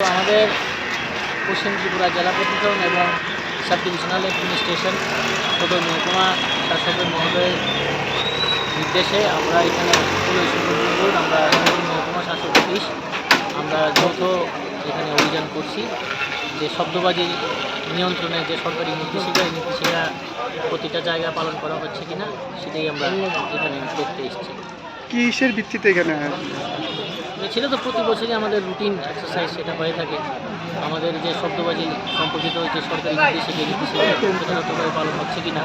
আমাদের পশ্চিম ত্রিপুরা জেলা প্রশাসন এবং সাব ডিভিশনাল অ্যাডমিনিস্ট্রেশন সদর মহকুমা শাসকের মহোদয়ের নির্দেশে আমরা এখানে আমরা মহকুমা শাসক অফিস আমরা যৌথ এখানে অভিযান করছি। যে শব্দবাজি নিয়ন্ত্রণে যে সরকারি নির্দেশিকা এই নির্দেশিকা প্রতিটা জায়গায় পালন করা হচ্ছে কিনা সেটাই আমরা এখানে দেখতে এসেছি। কিসের ভিত্তিতে এখানে? ছিল তো প্রতি বছরই আমাদের রুটিন এক্সারসাইজ সেটা হয়ে থাকে। আমাদের যে শব্দবাজি সম্পর্কিত যে সরকারি নির্দেশিকা নির্দেশিকা যথাযথভাবে পালন হচ্ছে কিনা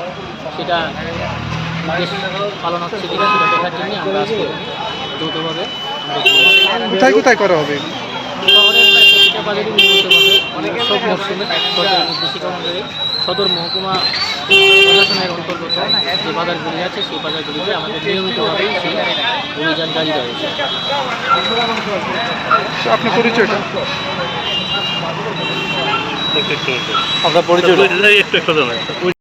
সেটা নির্দেশ পালন হচ্ছে কিনা সেটা দেখার জন্য আমরা আজকে যৌথভাবে কোথায় কোথায় করা হবে? নিয়মিতভাবে সব মরশুমে নির্দেশিকা অনুযায়ী সদর মহকুমা প্রশাসনের অন্তর্গত যে বাজারগুলি আছে সেই বাজারগুলিতে আমাদের নিয়মিতভাবেই সেই অভিযান জারি রয়েছে। আপনার পরিচয়টা? আপনার পরিচয় একটু একটু জানাই।